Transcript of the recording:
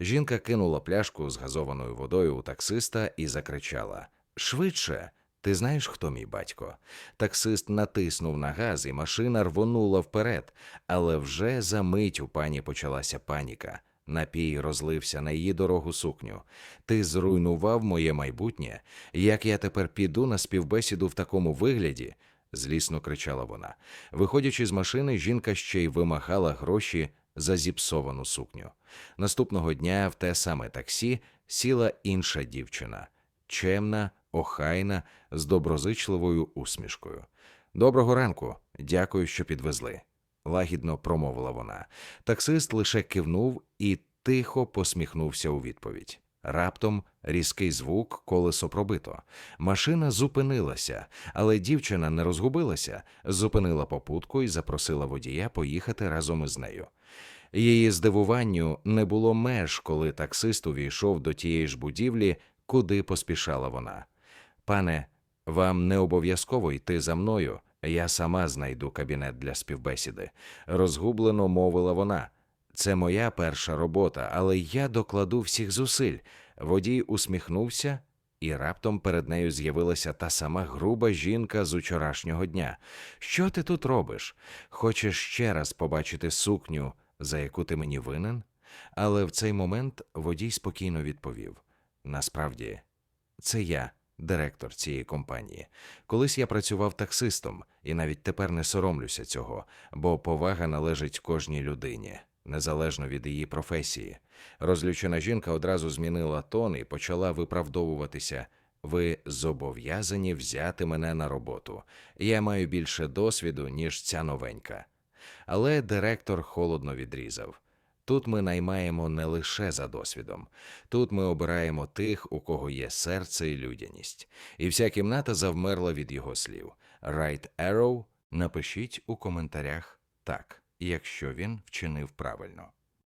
Жінка кинула пляшку з газованою водою у таксиста і закричала: Швидше! Ти знаєш, хто мій батько? Таксист натиснув на газ, і машина рвонула вперед, але вже за мить у пані почалася паніка. Напій розлився на її дорогу сукню. Ти зруйнував моє майбутнє. Як я тепер піду на співбесіду в такому вигляді? злісно кричала вона. Виходячи з машини, жінка ще й вимагала гроші за зіпсовану сукню. Наступного дня в те саме таксі сіла інша дівчина, чемна, охайна, з доброзичливою усмішкою. Доброго ранку, дякую, що підвезли. Лагідно промовила вона. Таксист лише кивнув і тихо посміхнувся у відповідь. Раптом різкий звук, колесо пробито. Машина зупинилася, але дівчина не розгубилася, зупинила попутку і запросила водія поїхати разом із нею. Її здивуванню не було меж, коли таксист увійшов до тієї ж будівлі, куди поспішала вона. Пане, вам не обов'язково йти за мною. Я сама знайду кабінет для співбесіди. Розгублено мовила вона. Це моя перша робота, але я докладу всіх зусиль. Водій усміхнувся, і раптом перед нею з'явилася та сама груба жінка з учорашнього дня. Що ти тут робиш? Хочеш ще раз побачити сукню, за яку ти мені винен? Але в цей момент водій спокійно відповів: Насправді, це я, директор цієї компанії. Колись я працював таксистом, і навіть тепер не соромлюся цього, бо повага належить кожній людині, незалежно від її професії. Розлючена жінка одразу змінила тон і почала виправдовуватися. Ви зобов'язані взяти мене на роботу. Я маю більше досвіду, ніж ця новенька. Але директор холодно відрізав. Тут ми наймаємо не лише за досвідом, тут ми обираємо тих, у кого є серце і людяність. І вся кімната завмерла від його слів. Right Arrow напишіть у коментарях так, якщо він вчинив правильно.